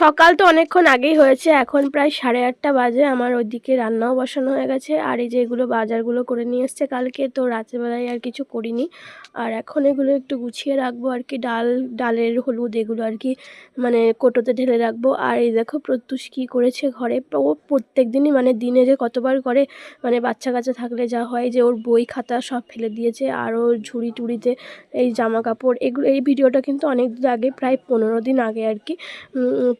সকাল তো অনেকক্ষণ আগেই হয়েছে, এখন প্রায় সাড়ে আটটা বাজে, আমার ওইদিকে রান্নাও বসানো হয়ে গেছে, আর এই যে এগুলো বাজারগুলো করে নিয়ে এসছে কালকে, তো রাত্রেবেলায় আর কিছু করিনি, আর এখন এগুলো একটু গুছিয়ে রাখব আর কি, ডাল, ডালের হলুদ এগুলো আর কি মানে কোটোতে ঢেলে রাখব, আর এই দেখো প্রত্যুষ কী করেছে ঘরে, ও প্রত্যেক দিনই মানে দিনে যে কতবার করে মানে বাচ্চা কাচ্চা থাকলে যা হয় যে ওর বই খাতা সব ফেলে দিয়েছে, আর ওর ঝুড়ি টুড়িতে এই জামা কাপড় এগুলো, এই ভিডিওটা কিন্তু অনেক আগে, প্রায় পনেরো দিন আগে আর কি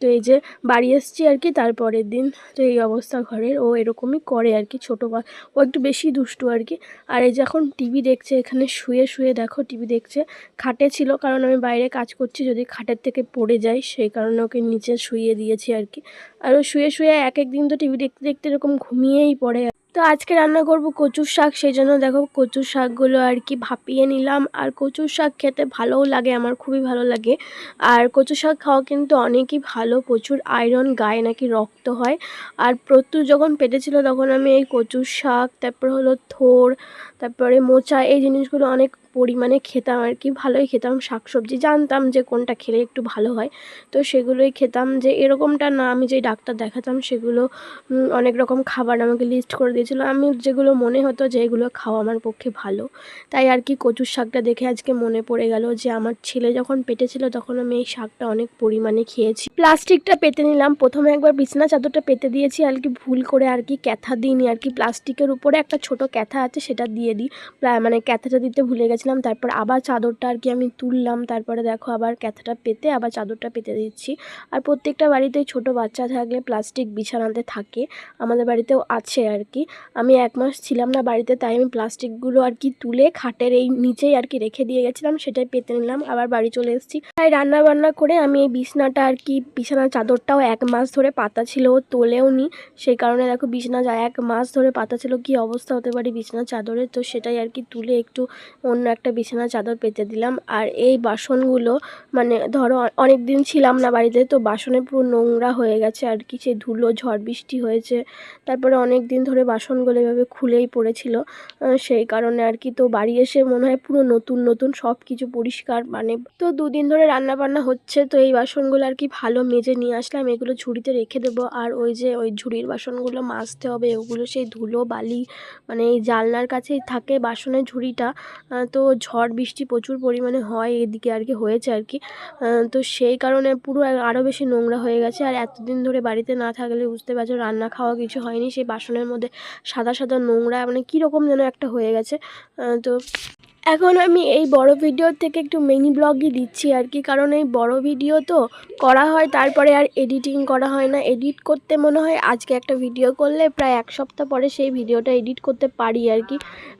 তো এই যে বাড়ি এসছি আর কি, তারপরের দিন তো এই অবস্থা ঘরের। ও এরকমই করে আর কি, ছোটো ও একটু বেশি দুষ্টু আর কি। আর এই যে এখন টিভি দেখছে, এখানে শুয়ে শুয়ে দেখো, টিভি দেখছে। খাটে ছিল, কারণ আমি বাইরে কাজ করছি, যদি খাটের থেকে পড়ে যাই, সেই কারণে ওকে নিচে শুয়ে দিয়েছি আর কি। আর ও শুয়ে শুয়ে এক এক দিন তো টিভি দেখতে দেখতে এরকম ঘুমিয়েই পড়ে তো আজকে রান্না করব কচুর শাক সেই জন্য দেখো কচুর শাকগুলো আর কি ভাপিয়ে নিলাম। আর কচুর শাক খেতে ভালোও লাগে, আমার খুবই ভালো লাগে। আর কচু শাক খাওয়া কিন্তু অনেকই ভালো, প্রচুর আয়রন গায়ে নাকি রক্ত হয়। আর প্রত্যুর যখন পেটেছিল তখন আমি এই কচুর শাক, তারপর হলো থোর তারপরে মোচা, এই জিনিসগুলো অনেক পরিমাণে খেতাম আর কি, ভালোই খেতাম। শাকসবজি জানতাম যে কোনটা খেলে একটু ভালো হয়। তো সেগুলোই খেতাম যে এরকমটা না, আমি যে ডাক্তার দেখাতাম সেগুলো অনেক রকম খাবার আমাকে লিস্ট করে দিয়েছিল। আমি যেগুলো মনে হতো যে এগুলো খাওয়া আমার পক্ষে ভালো। তাই আর কি কচুর শাকটা দেখে আজকে মনে পড়ে গেল যে আমার ছেলে যখন পেটে ছিল তখন আমি এই শাকটা অনেক পরিমাণে খেয়েছি। প্লাস্টিকটা পেতে নিলাম। প্রথমে একবার বিছনা চাদরটা পেতে দিয়েছি। আর কি ভুল করে আর কি ক্যাথা দিইনি। আর কি প্লাস্টিকের উপরে একটা ছোট ক্যাথা আছে সেটা দিয়ে দিই প্রায় মানে ক্যাথাটা দিতে ভুলে গেছিলাম, তারপর আবার চাদরটা আর কি আমি তুললাম, তারপরে দেখো আবার ক্যাথাটা পেতে আবার চাদরটা পেতে দিচ্ছি। আর প্রত্যেকটা বাড়িতেই ছোট বাচ্চা থাকলে প্লাস্টিক বিছানাতে থাকে, আমাদের বাড়িতেও আছে আর কি। আমি এক মাস ছিলাম না বাড়িতে, তাই আমি প্লাস্টিকগুলো আর কি তুলে খাটের এই নিচেই আর কি রেখে দিয়ে গেছিলাম, সেটাই পেতে নিলাম, আবার বাড়ি চলে এসেছি। তাই রান্না বান্না করে আমি এই বিছনাটা আর কি, বিছানার চাদরটাও এক মাস ধরে পাতা ছিল, ও তোলেও নি সেই কারণে দেখো বিছানা এক মাস ধরে পাতা ছিল, কি অবস্থা হতে পারে বিছানার চাদরের তো সেটাই আর কি তুলে একটু অন্য একটা বিছানার চাদর পেতে দিলাম। আর এই বাসনগুলো মানে ধরো অনেক দিন ছিলাম না বাড়িতে তো বাসনে পুরো নোংরা হয়ে গেছে আর কি, সেই ধুলো, ঝড় বৃষ্টি হয়েছে। তারপরে অনেক দিন ধরে বাসনগুলো এভাবে খুলেই পড়েছিল। সেই কারণে আর কি তো বাড়ি এসে মনে হয় পুরো নতুন নতুন সব কিছু পরিষ্কার মানে তো দুদিন ধরে রান্না বান্না হচ্ছে তো এই বাসনগুলো আর কি ভালো মেজে নিয়ে আসলাম। এগুলো ঝুড়িতে রেখে দেবো। আর ওই যে ওই ঝুড়ির বাসনগুলো মাজতে হবে, ওগুলো সেই ধুলো, বালি মানে এই জানলার কাছেই থাকে বাসনের ঝুড়িটা তো ঝড়, বৃষ্টি প্রচুর পরিমাণে হয় এদিকে আর কি, হয়েছে আর কি। তো সেই কারণে পুরো আরও বেশি নোংরা হয়ে গেছে। আর এতদিন ধরে বাড়িতে না থাকলে বুঝতে পারছ, রান্না খাওয়া কিছু হয়নি, সেই বাসনের মধ্যে সাদা সাদা নোংরা মানে কীরকম যেন একটা হয়ে গেছে। তো এখন আমি এই বড় ভিডিও থেকে একটু মিনি ব্লগই দিচ্ছি আর কি। কারণ এই বড় ভিডিও তো করা হয়, তারপরে আর এডিটিং করা হয় না। এডিট করতে মনে হয় আজকে একটা ভিডিও করলে প্রায় এক সপ্তাহ পরে সেই ভিডিওটা এডিট করতে পারি আর কি।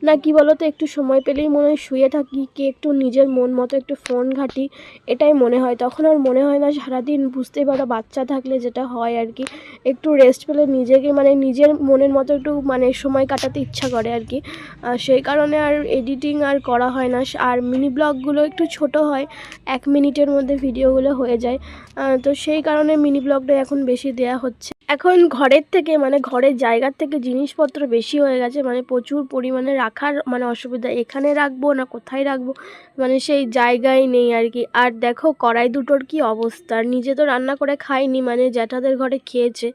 না কি বলো তো একটু সময় পেলেই মনে হয় শুয়ে থাকি, কি একটু নিজের মন মতো একটু ফোন ঘাঁটি, এটাই মনে হয়। তখন আর মনে হয় না সারাদিন বুঝতে পারো বাচ্চা থাকলে যেটা হয় আর কি। একটু রেস্ট পেলে নিজেকে মানে নিজের মনের মতো একটু মানে সময় কাটাতে ইচ্ছা করে আর কি। সেই কারণে আর এডিটিং আর করা হয় না। আর মিনি ব্লগগুলো একটু ছোট হয়, এক মিনিটের মধ্যে ভিডিওগুলো হয়ে যায়। তো সেই কারণে মিনি ব্লগটা এখন বেশি দেয়া হচ্ছে। এখন ঘরের থেকে মানে ঘরের জায়গার থেকে জিনিসপত্র বেশি হয়ে গেছে মানে প্রচুর পরিমাণে রাখার মানে অসুবিধা। এখানে রাখব না, কোথায় রাখব? মানে সেই জায়গায় নেই আর কি। আর দেখো, কড়াই দুটোর কি অবস্থা? নিজে তো রান্না করে খাইনি মানে জ্যাঠাদের ঘরে খেয়েছে।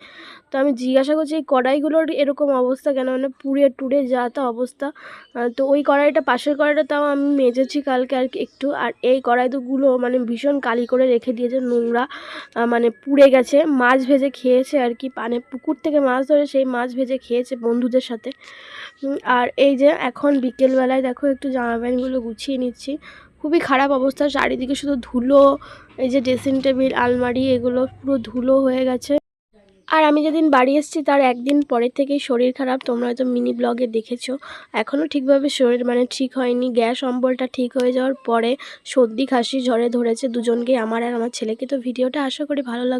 তো আমি জিজ্ঞাসা করছি, এই কড়াইগুলোর এরকম অবস্থা কেন? মানে পুড়ে টুড়ে যা তা অবস্থা। তো ওই কড়াইটা, পাশের কড়াইটা তাও আমি মেজেছি কালকে আর একটু। আর এই কড়াইগুলো মানে ভীষণ কালি করে রেখে দিয়েছে, নোংরা মানে পুড়ে গেছে। মাছ ভেজে খেয়েছে আর কি মানে পুকুর থেকে মাছ ধরে সেই মাছ ভেজে খেয়েছে বন্ধুদের সাথে। আর এই যে এখন বিকেলবেলায় দেখো একটু জামা প্যান্টগুলো গুছিয়ে নিচ্ছি। খুবই খারাপ অবস্থা, চারিদিকে শুধু ধুলো, এই যে ড্রেসিং টেবিল আলমারি, এগুলো পুরো ধুলো হয়ে গেছে। আর আমি যেদিন বাড়ি এসেছি তার একদিন পরের থেকেই শরীর খারাপ। তোমরা হয়তো মিনি ব্লগে দেখেছ। এখনও ঠিকভাবে শরীর মানে ঠিক হয়নি। গ্যাস অম্বলটা ঠিক হয়ে যাওয়ার পরে সর্দি খাসি ঝরে ধরেছে দুজনকে, আমার আর আমার ছেলেকে। তো ভিডিওটা আশা করি ভালো লাগবে।